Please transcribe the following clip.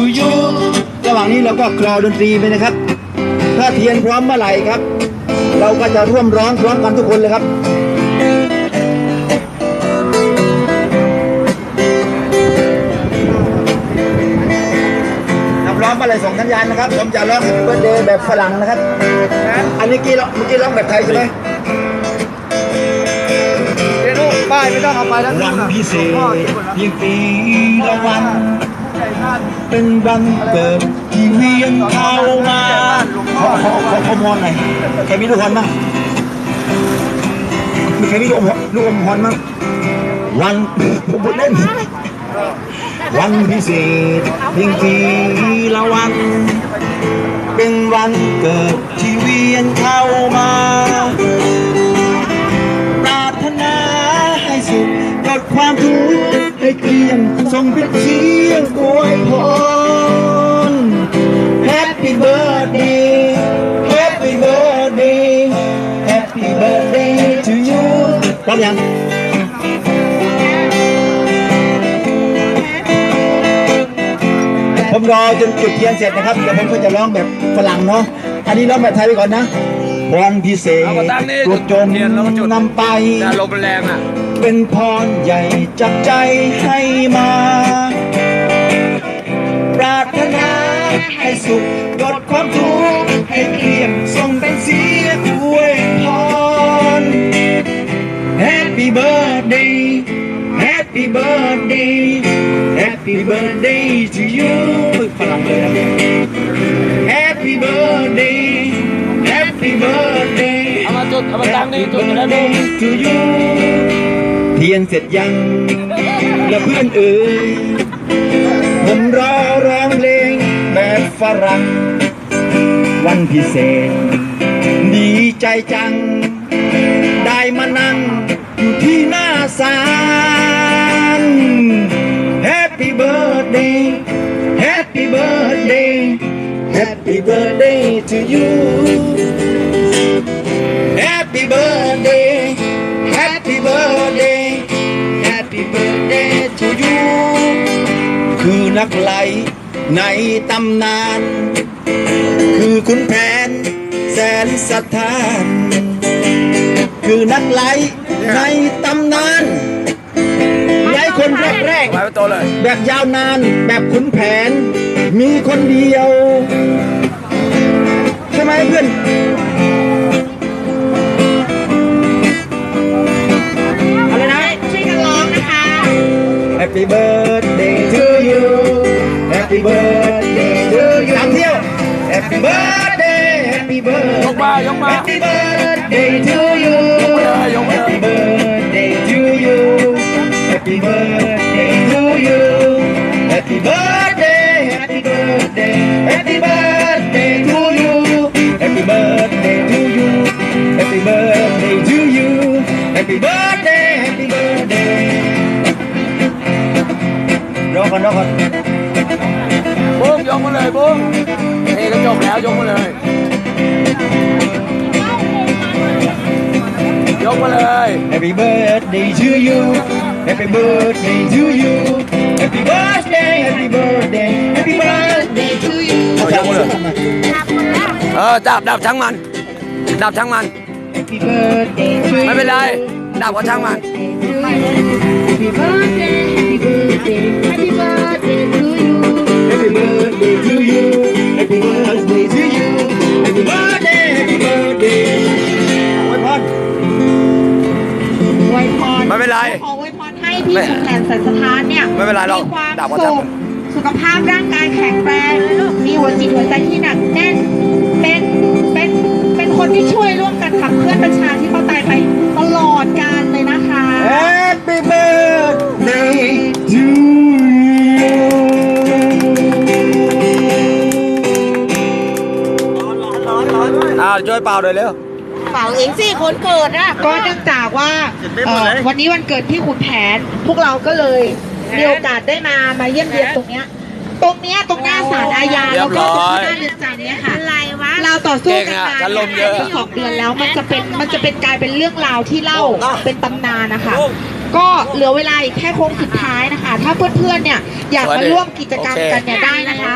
to you ระหว่างนี้เราก็คลอดนตรีไปนะครับ ถ้าเทียนพร้อมเมื่อไหร่ครับ เราก็จะร่วมร้องพร้อมกันทุกคนเลยครับนับร้องเมื่อไหร่ส่งสัญญาณนะครับ ผมจะร้อง Happy Birthday แบบฝรั่งนะครับ อันนี้กี้ร้องเมื่อกี้ร้องแบบไทยใช่ไหมเดี๋ยวลูกป้ายไม่ต้องเอาไปแล้ววันพิเศษเพียงปีละวัน เป็นวันเกิดที่เวียนเข้ามาขอขอขอขอพรหน่อยใครมีลูกพรบ้างมีใครมีลูกอมลูกอมพรบ้างวันผมพูดเล่นวันพิเศษเพียงปีละวัน เป็นวันเกิดที่เวียนเข้ามาปรารถนาให้สุขลดความทุกข์ ให้เกลียงส่งเป็นเสียงอวยพร Happy birthday Happy birthday Happy birthday to you พร้อมยังผมรอจนจุดเทียนเสร็จนะครับเดี๋ยวผมก็จะร้องแบบฝรั่งเนาะอันนี้ร้องแบบไทยไปก่อนนะ วันพิเศษเอามาตั้งนี่โปรดจงเทียนแล้วก็จุดนำไปแต่ลมมันแรงอะเป็นพรใหญ่จากใจให้มา ปรารถนาให้สุขลดความทุกข์ให้เกลี่ยมส่งเป็นเสียงอวยพร Happy birthday Happy birthday Happy birthday to you ฝรั่งเลยนะ Happy birthday Happy birthday เอามาจุดเอามาตั้งนี่จุดจะได้ดูเทียนเสร็จยังแล้วเพื่อนเอ่ยผมรอร้องเพลงแบบฝรั่งวันพิเศษ ดีใจจัง ได้มานั่งอยู่ที่หน้าศาล Happy birthday Happy birthday Happy birthday to you Happy birthday Happy birthday Happy birthday to you คือนักไหลในตำนาน คือคุณแผนแสนสถาน คือนักไหลในตำนานไหลคนแรกแรกไว้เป็นโตเลยๆแบบยาวนานแบบขุนแผน มีคนเดียว ใช่ไหมเพื่อนอะไรนะช่วยกันร้องนะคะ Happy birthday to you Happy birthday to you สามเที่ยว Happy birthday Happy ย birthday กมายกมา Happy birthday ก่อนรอก่อนบุ้งยกมาเลยบุ้งนี่ก็จบแล้วยกมาเลย ยกมาเลย Happy birthday to you Happy birthday to you Happy birthday Happy birthday Happy birthday to you เอายกมาเลยเออดับดับช่างมัน ดับช่างมัน Happy birthday to you ไม่เป็นไรดับก็ช่างมัน Happy birthday ไม่เป็นไรขออวยพรให้พี่ไม่ขุนแผนสันสถานเนี่ยไม่เป็นไรหรอกมีความด่าว่าสุทำขสุขภาพร่างกายแข็งแรงมีหัวจิตหัวใจที่หนักแน่น เป็นเป็นเป็นคนที่ช่วยร่วมกันขับเคลื่อนประชาธิปไตยไปตลอดกาลเลยนะคะ Happy birthday to you อ่าช่วยเป่าเลยเร็ว เป่าเองสิคนเกิดอะก็เนื่องจากว่าเอ่อวันนี้วันเกิดพี่ขุนแผน พวกเราก็เลยมีโอกาสได้มามาเยี่ยมเยียนตรงเนี้ยตรงเนี้ยตรงหน้าศาลอาญาเรียแล้วบก็ร้ตรงอยหน้าเรือนจำเนี่ยค่ะ อะไรวะ เราต่อสู้กันเก่งมาอะฉันลมเยอะสองเดือนแล้วมันจะเป็นมันจะเป็นกลายเป็นเรื่องราวที่เล่าเป็นตำนานนะคะ ก็เหลือเวลาอีกแค่โค้งสุดท้ายนะคะ ถ้าเพื่อนๆเนี่ยอยากมาร่วมกิจกรรมกันเนี่ยได้นะคะ